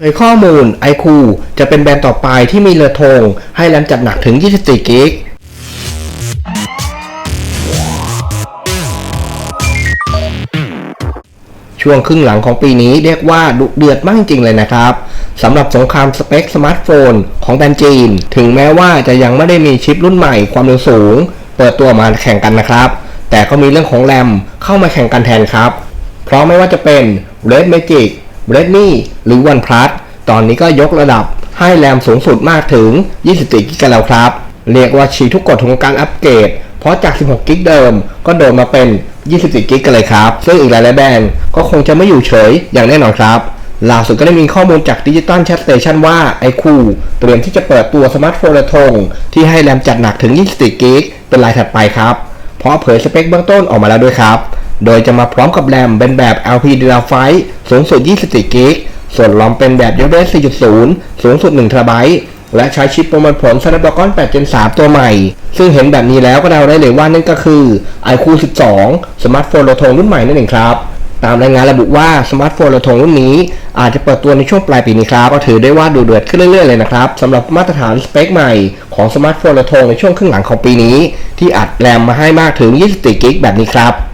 โดยข้อมูล iQ จะเป็นแบรนด์ต่อไปที่มีเรือธงให้แรมจัดหนักถึง 24 กิก ช่วงครึ่งหลังของปีนี้เรียกว่าดุเดือดมากจริงๆเลยนะครับสำหรับสงครามสเปคสมาร์ทโฟนของแบรนด์จีน ถึงแม้ว่าจะยังไม่ได้มีชิปรุ่นใหม่ความเร็วสูง เปิดตัวมาแข่งกันนะครับ แต่ก็มีเรื่องของแรมเข้ามาแข่งกันแทนครับ เพราะไม่ว่าจะเป็น Red Magic Redmi หรือ OnePlus ตอนนี้ก็ยกระดับให้แรมสูงสุดมากถึง 24 กิกกันแล้วครับ เรียกว่าฉีทุกกฎของการอัปเกรด เพราะจาก 16 กิกเดิม ก็โดดมาเป็น 24 กิกกันเลยครับ ซึ่งอีกหลายแบรนด์ก็คงจะไม่อยู่เฉยอย่างแน่นอนครับล่าสุดก็ได้มีข้อมูลจากดิจิตอลแชทสเตชันว่าไอคูเตรียมที่จะเปิดตัวสมาร์ทโฟนระทงที่ให้แรมจัดหนักถึง 24 กิกเป็นรายถัดไปครับ เพราะเผยสเปคเบื้องต้นออกมาแล้วด้วยครับ โดยจะมาพร้อมกับแรมเป็นแบบ LP d r a f i สูงสุด 24 กิก ส่วนรอมเป็นแบบ UFS 4.0 สูงสุด1 t b และใช้ชิปประมวลผล Snapdragon 8 Gen 3 ตัวใหม่ ซึ่งเห็นแบบนี้แล้วก็เดาได้เลยว่านั่นก็คือ iQ 12 สมาร์ทโฟนโลโทงรุ่นใหม่นั่นเองครับ ตามรายงานระบุว่าสมาร์ทโฟนโลโทงรุ่นนี้ อาจจะเปิดตัวในช่วงปลายปีนี้ครับ ก็ถือได้ว่าดูเดือดขึ้นเรื่อยๆเลยนะครับสำหรับมาตรฐานสเปคใหม่ของสมาร์ทโฟนโลโทงในช่วงครึ่งหลังของปีนี้ ที่อัดแรมมาให้มากถึง 24 กิกแบบนี้ครับ